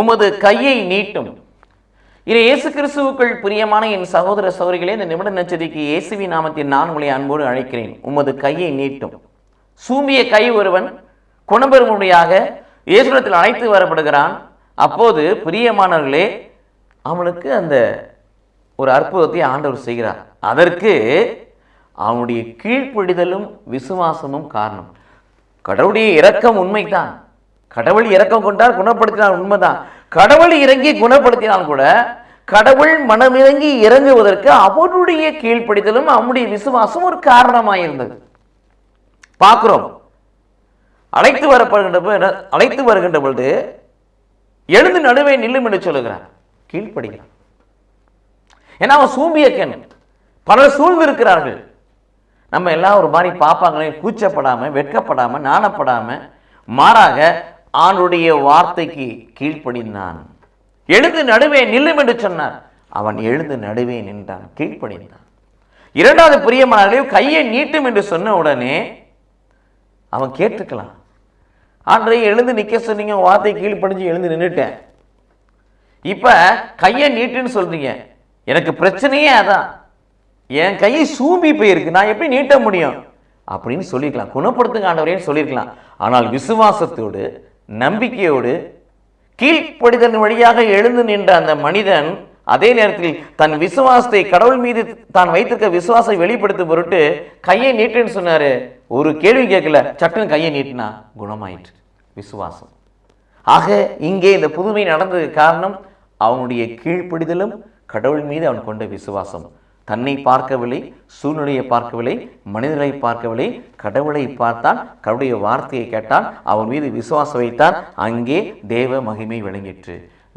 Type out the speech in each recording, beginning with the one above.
உமது கையை நீட்டும். இது இயேசு கிறிஸ்துவுக்குள் பிரியமான என் சகோதர சகோதரிகளே இந்த நிமிட நச்சதிக்கு இயேசுவி நாமத்தின் நான் உங்களை அன்போடு அழைக்கிறேன். உமது கையை நீட்டும். சூம்பிய கை ஒருவன் குணபெறுமுடியாக இயேசுடத்தில் அழைத்து வரப்படுகிறான். அப்போது பிரியமானவர்களே அவனுக்கு அந்த ஒரு அற்புதத்தை ஆண்டவர் செய்கிறார். அதற்கு அவனுடைய கீழ்ப்படிதலும் விசுவாசமும் காரணம். கடவுளுடைய இரக்கம் உண்மைதான். கடவுள் இறக்கம் கொண்டால் குணப்படுத்தினால் உண்மைதான். கடவுள் இறங்கி குணப்படுத்தினால் கூட கடவுள் மனமிறங்கி இறங்குவதற்கு அவருடைய கீழ்ப்படிதலும் அவனுடைய விசுவாசம் ஒரு காரணமாக இருந்தது. பார்க்கிறோம். அழைத்து வரப்படுகின்ற அழைத்து வருகின்ற பொழுது எழுந்து நடுவே நில்லும் என்று சொல்லுகிறார். கீழ்ப்படுகிறான். ஏன்னா அவன் சூம்பிய கண் பலர் சூழ்ந்து இருக்கிறார்கள் நம்ம எல்லாம் ஒரு மாதிரி பார்ப்பாங்களே கூச்சப்படாமல் வெட்கப்படாமல் நாணப்படாமல் மாறாக ஆணுடைய வார்த்தைக்கு கீழ்ப்படிந்தான். எழுந்து நடுவே நில்லும் என்று சொன்னார். அவன் எழுந்து நடுவே நின்றான் கீழ்ப்படிந்தான். இரண்டாவது பிரியமானவர்களே கையை நீட்டும் என்று சொன்ன உடனே அவன் கேட்டுக்கலாம். ஆண்டரை எழுந்து நிற்க சொன்னீங்க வார்த்தை கீழ்ப்படிஞ்சு எழுந்து நின்றுட்டேன் இப்போ கையை நீட்டுன்னு சொல்றீங்க. எனக்கு பிரச்சனையே அதான். என் கையை சூம்பி போயிருக்கு நான் எப்படி நீட்ட முடியும்? அப்படின்னு சொல்லிக்கலாம் குணப்படுத்துங்க ஆண்டவரேன்னு சொல்லியிருக்கலாம் ஆனால் விசுவாசத்தோடு நம்பிக்கையோடு கீழ்ப்படிதன் வழியாக எழுந்து நின்ற அந்த மனிதன் அதே நேரத்தில் தன் விசுவாசத்தை கடவுள் மீது தான் வைத்திருக்க விசுவாசம் வெளிப்படுத்தும் பொருட்டு கையை நீட்டுன்னு சொன்னாரு. ஒரு கேள்வி கேட்கல. சட்டுன்னு கையை நீட்டினா குணமாயிற்று. விசுவாசம். ஆக இங்கே இந்த புதுமை நடந்ததுக்கு காரணம் அவனுடைய கீழ்ப்படிதலும் கடவுள் மீது அவன் கொண்ட விசுவாசம். தன்னை பார்க்கவில்லை சூழ்நிலையை பார்க்கவில்லை மனிதர்களை பார்க்கவில்லை. கடவுளை பார்த்தான் கடவுளுடைய வார்த்தையை கேட்டான் அவன் மீது விசுவாசம் வைத்தான் அங்கே தேவ மகிமை விளங்கிற்று.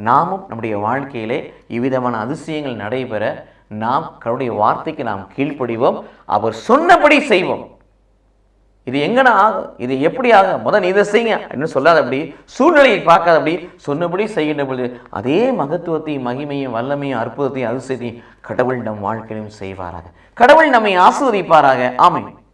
நாமும் நம்முடைய வாழ்க்கையிலே இவ்விதமான அதிசயங்கள் நடைபெற நாம் கடவுளுடைய வார்த்தைக்கு நாம் கீழ்ப்படிவோம் அவர் சொன்னபடி செய்வோம். இது எங்கன ஆகும் இது எப்படி ஆகும் முதல் இதை செய்யுங்க. அப்படின்னு சொல்லாதபடி சூழ்நிலையை பார்க்காதபடி சொன்னபடி செய்கின்ற பொழுது அதே மகத்துவத்தையும் மகிமையும் வல்லமையும் அற்புதத்தையும் அதிசயத்தையும் கடவுள் நம் வாழ்க்கையிலும் செய்வாராக. கடவுள் நம்மை ஆசிர்வதிப்பாராக. ஆமை